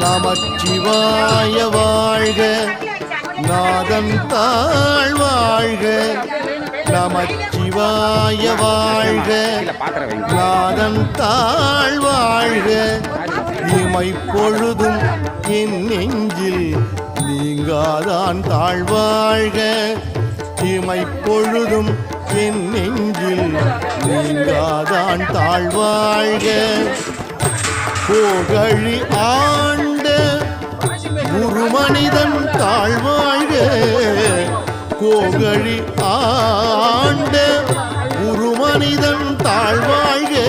நமச்சிவாய வாழ்க நாதன் தாழ் வாழ்க. நமச்சிவாய வாழ்க நாதன் தாழ் வாழ்க. இமை பொழுதும் என் நெஞ்சில் நீங்காதான் தாழ்வாழ்க. இமை பொழுதும் என் நெஞ்சில் நீங்காதான் தாழ்வாழ்க. போகழி ஆண்ட ஒரு மனிதன் தாழ்வாழ்க. கோகழி ஆண்ட ஒரு மனிதன் தாழ்வாழ்க.